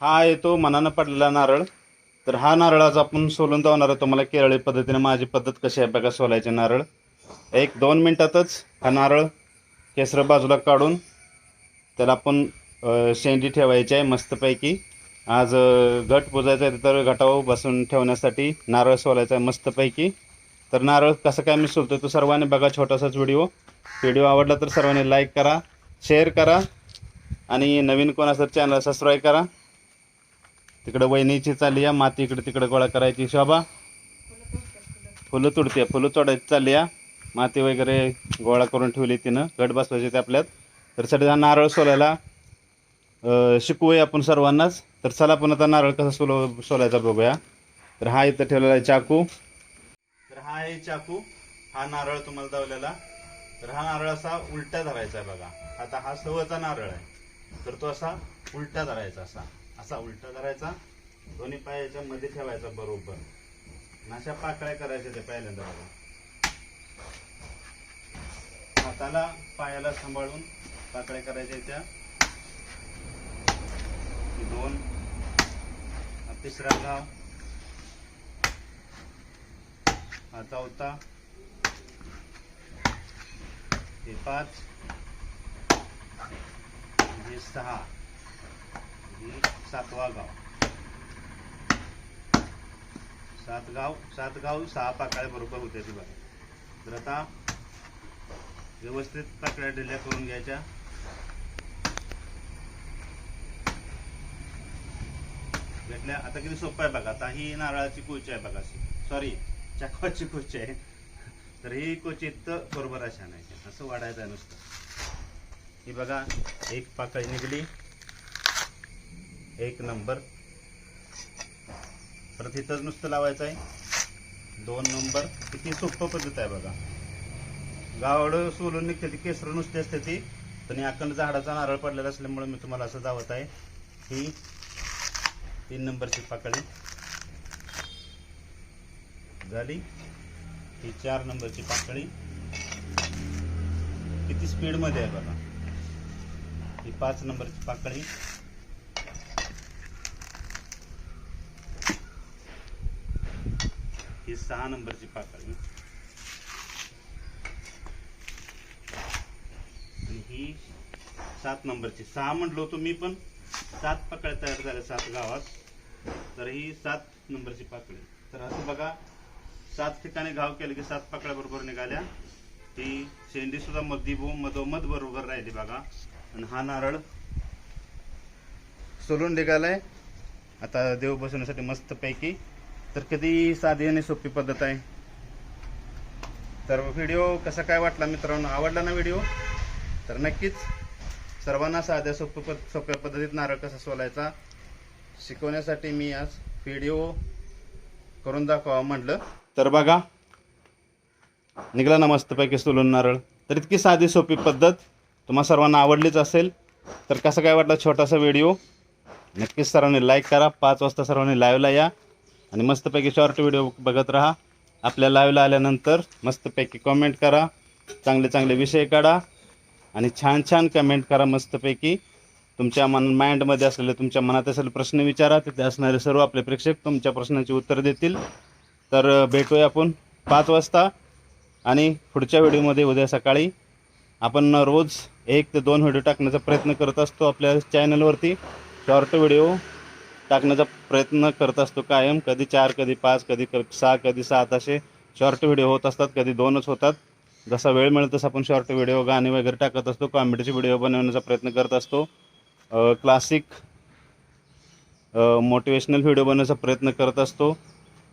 हा येतो मनानं पडलेला नारळ. तर हा नारळ आज आपण सोलून जाणार आहे. तुम्हाला केरळी पद्धतीने माझी पद्धत कशी आहे बघा सोलायचे नारळ. एक दोन मिनटातच हा नारळ केसरं बाजूला काढून त्याला आपण शेंडी ठेवायची आहे मस्तपैकी. आज घट बुजायचा आहे तर घटावर बसून ठेवण्यासाठी नारळ सोलायचा आहे मस्तपैकी. तर नारळ कसं काय मी सोलतो तो सर्वांनी बघा छोटासाच व्हिडिओ. व्हिडिओ आवडला तर सर्वांनी लाईक करा शेअर करा आणि नवीन कोण असेल चॅनल सबस्क्राईब करा. तिकडं वहिनीची चालली या माती इकडे तिकडे गोळा करायची. शोभा फुलं तुडते फुलं तोडायची चालली या माती वगैरे गोळा करून ठेवली तिनं गट बसवायचे ते आपल्यात. तर सध्या नारळ सोलायला अं, शिकवूया आपण सर्वांनाच. तर चला आपण आता नारळ कसा सोलो सोलायचा बघूया. तर हा इथं ठेवलेला आहे चाकू. तर हा आहे चाकू. हा नारळ तुम्हाला दावलेला. तर हा नारळ असा उलटा धरायचा आहे बघा. आता हा सवचा नारळ आहे. तर तो असा उलटा धरायचा असा. असा उलटा करायचा दोन्ही पायाच्या मध्ये ठेवायचा बरोबर. अशा पाकळ्या करायच्या त्या पहिल्यांदा बघा. हाताला पायाला सांभाळून पाकळ्या करायच्या त्या. दोन. तिसरा गाव हा चौथा. हे पाच. हे सहा. सातवा गाव. सात गाव सात गाव सहा पाकळ्या बरोबर होत्या ती बघा तर आता व्यवस्थित पाकळ्या ढिल्या करून घ्यायच्या. भेटल्या. आता किती सोपं आहे बघा. आता ही नारळाची कोची आहे बघा सॉरी चाकवाची कोची आहे. तर ही क्वचित बरोबर अशा नाही असं वाढायचं आहे नुसतं. ही बघा एक पाकळी निघली. एक नंबर. परत इथंच नुसतं लावायचं आहे. दोन नंबर. किती सोपं पद्धत आहे बघा. गावडं सोलून निघते ती केसर नुसती असते ती. पण अखंड झाडाचा नारळ पडलेला असल्यामुळे मी तुम्हाला असं दावत आहे. ही तीन नंबरची पाकळी झाली. ही चार नंबरची पाकळी किती स्पीडमध्ये आहे बघा. ही पाच नंबरची पाकळी ही सहा नंबरची पाकळी. आणि ही सात नंबरची. सहा म्हटलो होतो मी पण. सात पाकळ्या तयार झाल्या सात गावात. तर ही सात नंबरची पाकळी. तर असं बघा सात ठिकाणी घाव केले की सात पाकळ्या बरोबर निघाल्या. ती शेंडी सुद्धा मधी मधोमध बरोबर राहिली बघा. आणि हा नारळ सोलून निघालाय. आता देव बसवण्यासाठी मस्त पैकी तर कधी साधी आणि सोपी पद्धत आहे. तर व्हिडिओ कसा काय वाटला मित्रांनो? आवडला ना व्हिडिओ? तर नक्कीच सर्वांना साध्या सोप्या पद सोप्या पद्धतीत नारळ कसा सोलायचा शिकवण्यासाठी मी आज व्हिडिओ करून दाखवा म्हटलं. तर बघा निघाला ना मस्तपैकी सोलून नारळ. तर इतकी साधी सोपी पद्धत तुम्हा सर्वांना आवडलीच असेल तर कसं काय वाटलं छोटासा व्हिडिओ? नक्कीच सर्वांनी लाईक करा. पाच वाजता सर्वांनी लाईव्हला या. आणि मस्तपैकी शॉर्ट व्हिडिओ बघत राहा. आपल्या लाईव्हला आल्यानंतर मस्तपैकी कॉमेंट करा. चांगले चांगले विषय काढा. आणि छान छान कमेंट करा मस्तपैकी. तुमच्या मन माइंडमध्ये असलेले तुमच्या मनात असलेले प्रश्न विचारा. तिथे असणारे सर्व आपले प्रेक्षक तुमच्या प्रश्नांची उत्तर देतील. तर भेटूया आपण पाच वाजता. आणि पुढच्या व्हिडिओमध्ये उद्या सकाळी आपण रोज एक ते दोन व्हिडिओ टाकण्याचा प्रयत्न करत असतो आपल्या चॅनलवरती शॉर्ट व्हिडिओ टाकण्याचा प्रयत्न करत असतो कायम. कधी चार कधी पाच कधी क सहा कधी सात असे शॉर्ट व्हिडिओ होत असतात. कधी दोनच होतात. जसा वेळ मिळेल तसं आपण शॉर्ट व्हिडिओ गाणे वगैरे टाकत असतो. कॉमेडीचे व्हिडिओ बनवण्याचा प्रयत्न करत असतो. क्लासिक मोटिवेशनल व्हिडिओ बनवण्याचा प्रयत्न करत असतो.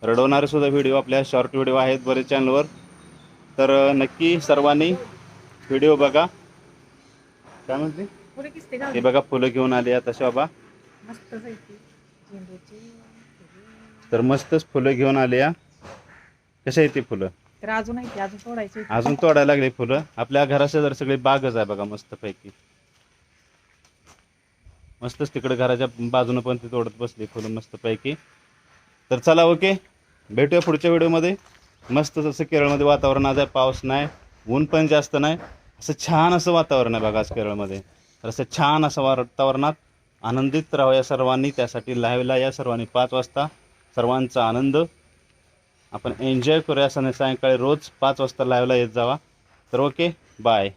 रडवणारे सुद्धा व्हिडिओ आपल्या शॉर्ट व्हिडिओ आहेत बरेच चॅनलवर तर नक्की सर्वांनी व्हिडिओ बघा. काय म्हणते? हे बघा फुलं घेऊन आली आता शोभा. तर मस्तच फुलं घेऊन आली या. कशा आहेत ती फुलं? तर अजून आहे की अजून तोडायची अजून तोडायला लागली फुलं. आपल्या घराशेजारी सगळी बागच आहे बघा मस्तपैकी. मस्तच तिकडे घराच्या बाजूनं पण ती तोडत बसली फुलं मस्तपैकी. तर चला ओके. भेटूया पुढच्या व्हिडिओमध्ये. मस्त जसं केरळमध्ये वातावरण आज आहे पाऊस नाही ऊन पण जास्त नाही. असं छान असं वातावरण आहे बघा आज केरळमध्ये. तर असं छान असं वातावरणात आनंदित राहा या सर्वांनी. त्यासाठी लाईव्हला या सर्वांनी पाच वाजता सर्वांचा आनंद. आपण एन्जॉय करूया सण सायंकाळी रोज पाच वाजता लाईव्हला येत जावा. तर ओके बाय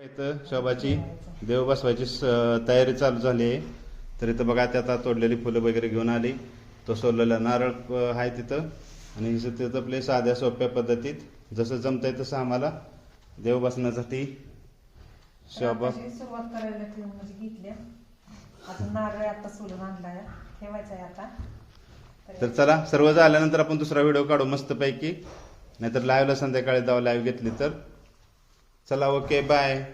इथं शोभाची देव बसवायची स- तयारी चालू झाली आहे. तर इथं बघा ते आता तोडलेली फुलं वगैरे घेऊन आली. तो सोललेला नारळ आहे तिथं. आणि तिथं आपले साध्या सोप्या पद्धतीत जसं जमतंय तसं आम्हाला देव बसण्यासाठी शोभा अजून नारळ आता सोलून आणलाय. ठेवायचा आहे आता. तर चला सर्व झाल्यानंतर आपण दुसरा व्हिडिओ काढू मस्तपैकी. नाहीतर लाईव्हला संध्याकाळी जाऊ लाईव्ह घेतली तर. चला ओके बाय